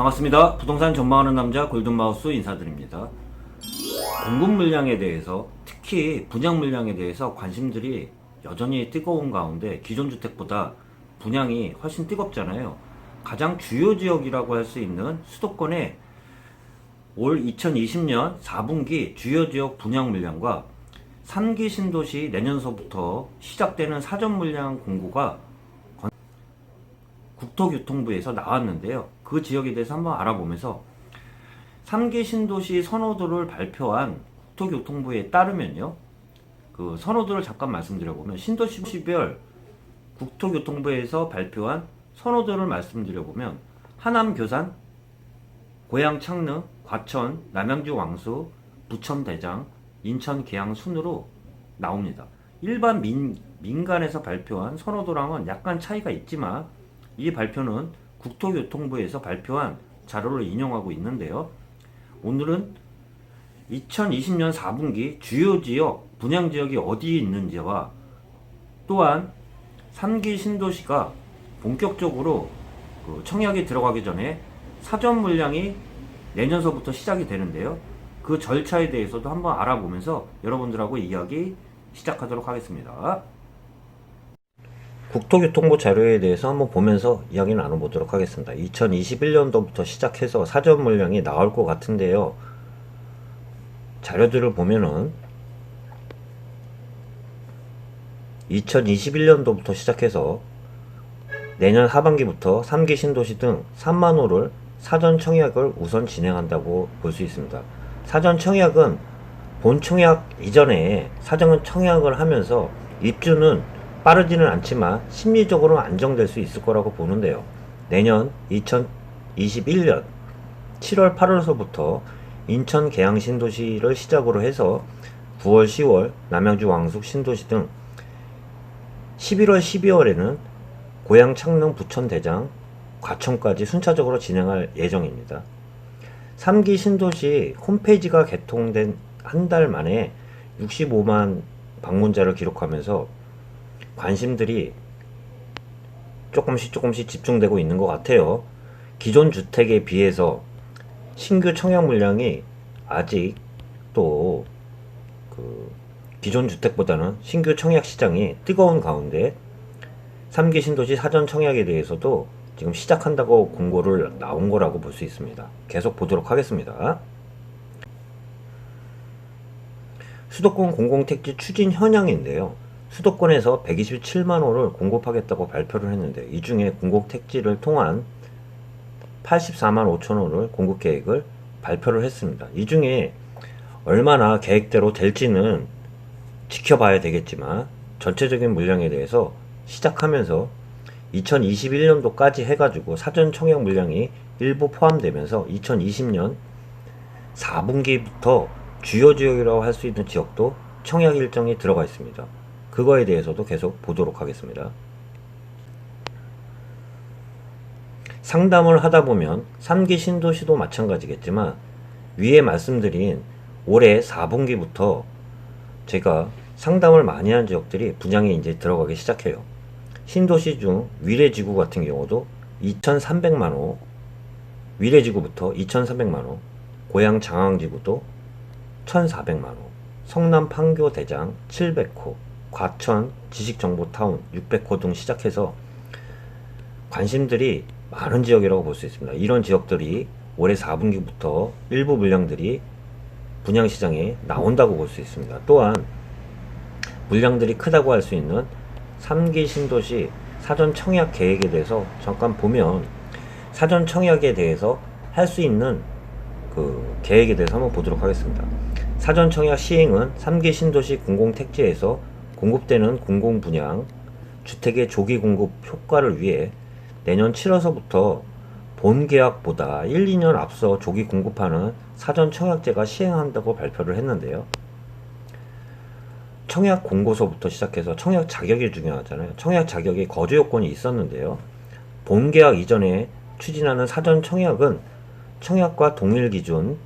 반갑습니다. 부동산 전망하는 남자 골든마우스 인사드립니다. 공급 물량에 대해서 특히 분양 물량에 대해서 관심들이 여전히 뜨거운 가운데 기존 주택보다 분양이 훨씬 뜨겁잖아요. 가장 주요 지역이라고 할 수 있는 수도권의 올 2020년 4분기 주요 지역 분양 물량과 3기 신도시 내년서부터 시작되는 사전 물량 공고가 국토교통부에서 나왔는데요. 그 지역에 대해서 한번 알아보면서 3기 신도시 선호도를 발표한 국토교통부에 따르면요. 그 선호도를 잠깐 말씀드려보면 신도시별 국토교통부에서 발표한 선호도를 말씀드려보면 하남 교산, 고양 창릉, 과천, 남양주 왕수, 부천 대장, 인천 계양 순으로 나옵니다. 일반 민, 민간에서 발표한 선호도랑은 약간 차이가 있지만 이 발표는 국토교통부에서 발표한 자료를 인용하고 있는데요. 오늘은 2020년 4분기 주요 지역, 분양 지역이 어디에 있는지와 또한 3기 신도시가 본격적으로 그 청약에 들어가기 전에 사전 물량이 내년서부터 시작이 되는데요. 그 절차에 대해서도 한번 알아보면서 여러분들하고 이야기 시작하도록 하겠습니다. 국토교통부 자료에 대해서 한번 보면서 이야기 나눠보도록 하겠습니다. 2021년도부터 시작해서 사전 물량이 나올 것 같은데요. 자료들을 보면은 2021년도부터 시작해서 내년 하반기부터 3기 신도시 등 3만 호를 사전 청약을 우선 진행한다고 볼 수 있습니다. 사전 청약은 본 청약 이전에 사전 청약을 하면서 입주는 빠르지는 않지만 심리적으로는 안정될 수 있을 거라고 보는데요. 내년 2021년 7월 8월서부터 인천 계양 신도시를 시작으로 해서 9월 10월 남양주 왕숙 신도시 등 11월 12월에는 고양 창릉 부천 대장 과천까지 순차적으로 진행할 예정입니다. 3기 신도시 홈페이지가 개통된 한 달 만에 65만 방문자를 기록하면서 관심들이 조금씩 조금씩 집중되고 있는 것 같아요. 기존 주택에 비해서 신규 청약 물량이 아직 또 그 기존 주택보다는 신규 청약 시장이 뜨거운 가운데 3기 신도시 사전 청약에 대해서도 지금 시작한다고 공고를 나온 거라고 볼 수 있습니다. 계속 보도록 하겠습니다. 수도권 공공택지 추진 현황인데요. 수도권에서 127만 호를 공급하겠다고 발표를 했는데 이 중에 공공 택지를 통한 84만 5천 호를 공급 계획을 발표를 했습니다. 이 중에 얼마나 계획대로 될지는 지켜봐야 되겠지만 전체적인 물량에 대해서 시작하면서 2021년도까지 해가지고 사전 청약 물량이 일부 포함되면서 2020년 4분기부터 주요 지역이라고 할 수 있는 지역도 청약 일정이 들어가 있습니다. 그거에 대해서도 계속 보도록 하겠습니다. 상담을 하다 보면 3기 신도시도 마찬가지겠지만 위에 말씀드린 올해 4분기부터 제가 상담을 많이 한 지역들이 분양에 이제 들어가기 시작해요. 신도시 중 위례지구 같은 경우도 2,300만호, 위례지구부터 2,300만호, 고양 장항지구도 1,400만호, 성남 판교 대장 700호, 과천 지식정보타운 600호 등 시작해서 관심들이 많은 지역이라고 볼 수 있습니다. 이런 지역들이 올해 4분기부터 일부 물량들이 분양시장에 나온다고 볼 수 있습니다. 또한 물량들이 크다고 할 수 있는 3기 신도시 사전 청약 계획에 대해서 잠깐 보면 사전 청약에 대해서 할 수 있는 그 계획에 대해서 한번 보도록 하겠습니다. 사전 청약 시행은 3기 신도시 공공택지에서 공급되는 공공 분양 주택의 조기 공급 효과를 위해 내년 7월서부터 본 계약보다 1, 2년 앞서 조기 공급하는 사전 청약제가 시행한다고 발표를 했는데요. 청약 공고서부터 시작해서 청약 자격이 중요하잖아요. 청약 자격에 거주 요건이 있었는데요. 본 계약 이전에 추진하는 사전 청약은 청약과 동일 기준을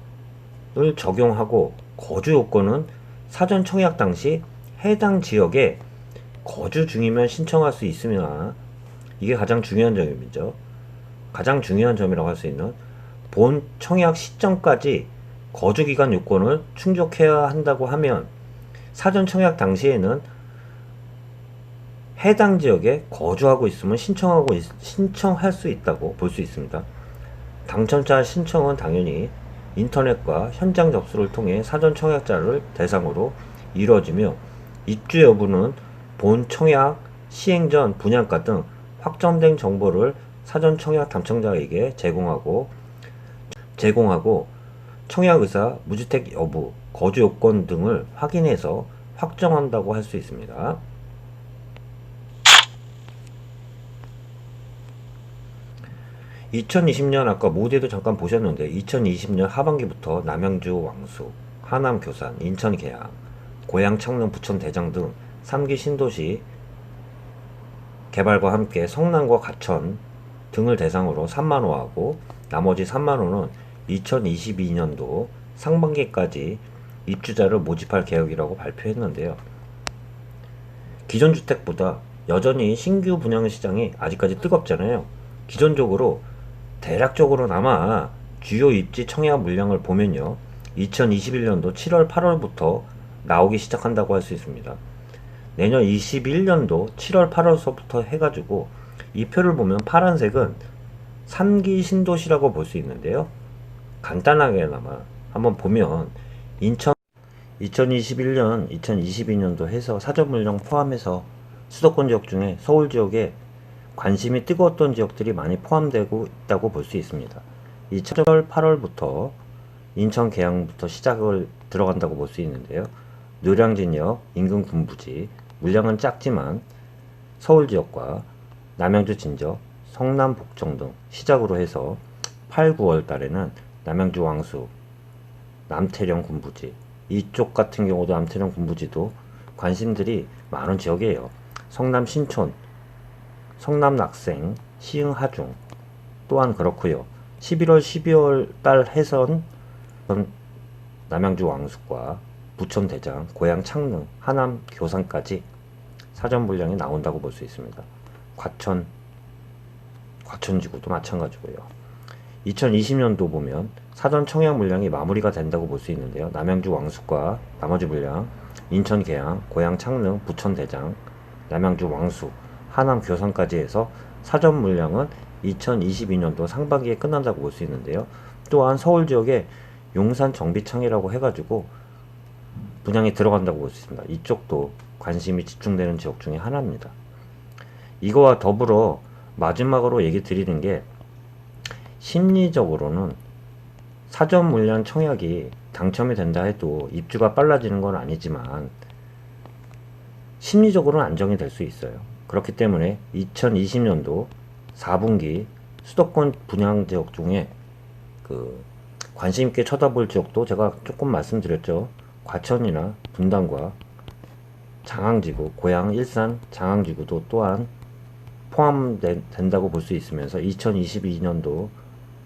적용하고 거주 요건은 사전 청약 당시 해당 지역에 거주 중이면 신청할 수 있으나 이게 가장 중요한 점이죠. 가장 중요한 점이라고 할 수 있는 본 청약 시점까지 거주기간 요건을 충족해야 한다고 하면 사전 청약 당시에는 해당 지역에 거주하고 있으면 신청하고 있- 신청할 수 있다고 볼 수 있습니다. 당첨자 신청은 당연히 인터넷과 현장 접수를 통해 사전 청약자를 대상으로 이루어지며 입주 여부는 본 청약 시행 전 분양가 등 확정된 정보를 사전 청약 당첨자에게 제공하고 제공하고 청약 의사, 무주택 여부, 거주 요건 등을 확인해서 확정한다고 할 수 있습니다. (2020년) 아까 모델도 잠깐 보셨는데 (2020년) 하반기부터 남양주 왕숙, 하남 교산, 인천 계양, 고양 창릉 부천 대장 등 3기 신도시 개발과 함께 성남과 가천 등을 대상으로 3만호하고 나머지 3만호는 2022년도 상반기까지 입주자를 모집할 계획이라고 발표했는데요. 기존 주택보다 여전히 신규 분양 시장이 아직까지 뜨겁잖아요. 기존적으로 대략적으로나마 주요 입지 청약 물량을 보면요. 2021년도 7월 8월부터 나오기 시작한다고 할 수 있습니다. 내년 21년도 7월 8월서부터 해가지고 이 표를 보면 파란색은 3기 신도시라고 볼 수 있는데요. 간단하게나마 한번 보면 인천 2021년, 2022년도 해서 사전 물량 포함해서 수도권 지역 중에 서울 지역에 관심이 뜨거웠던 지역들이 많이 포함되고 있다고 볼 수 있습니다. 2000월 8월부터 인천 계양부터 시작을 들어간다고 볼 수 있는데요. 노량진역 인근 군부지 물량은 작지만 서울 지역과 남양주 진적, 성남 복정 등 시작으로 해서 8, 9월 달에는 남양주 왕수, 남태령 군부지 이쪽 같은 경우도 남태령 군부지도 관심들이 많은 지역이에요. 성남 신촌, 성남 낙생, 시흥 하중 또한 그렇고요. 11월, 12월 달 해선 남양주 왕숙과 부천 대장, 고양 창릉, 하남 교산까지 사전 물량이 나온다고 볼 수 있습니다. 과천, 과천지구도 마찬가지고요. 2020년도 보면 사전 청약 물량이 마무리가 된다고 볼 수 있는데요. 남양주 왕숙과 나머지 물량, 인천 계양, 고양 창릉, 부천 대장, 남양주 왕숙, 하남 교산까지 해서 사전 물량은 2022년도 상반기에 끝난다고 볼 수 있는데요. 또한 서울 지역에 용산 정비창이라고 해가지고 분양이 들어간다고 볼 수 있습니다. 이쪽도 관심이 집중되는 지역 중에 하나입니다. 이거와 더불어 마지막으로 얘기 드리는 게 심리적으로는 사전 물량 청약이 당첨이 된다 해도 입주가 빨라지는 건 아니지만 심리적으로는 안정이 될 수 있어요. 그렇기 때문에 2020년도 4분기 수도권 분양 지역 중에 그 관심 있게 쳐다볼 지역도 제가 조금 말씀드렸죠. 과천이나 분당과 장항지구, 고양, 일산, 장항지구도 또한 포함된다고 볼 수 있으면서 2022년도,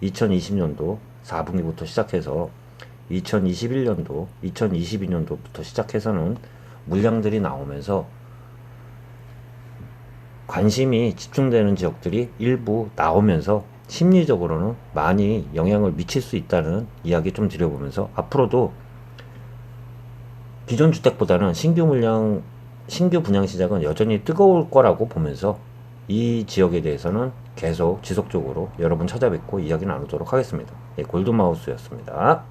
2020년도 4분기부터 시작해서 2021년도, 2022년도부터 시작해서는 물량들이 나오면서 관심이 집중되는 지역들이 일부 나오면서 심리적으로는 많이 영향을 미칠 수 있다는 이야기 좀 드려보면서 앞으로도 기존 주택보다는 신규 물량, 신규 분양 시장은 여전히 뜨거울 거라고 보면서 이 지역에 대해서는 계속 지속적으로 여러분 찾아뵙고 이야기 나누도록 하겠습니다. 예, 골드마우스였습니다.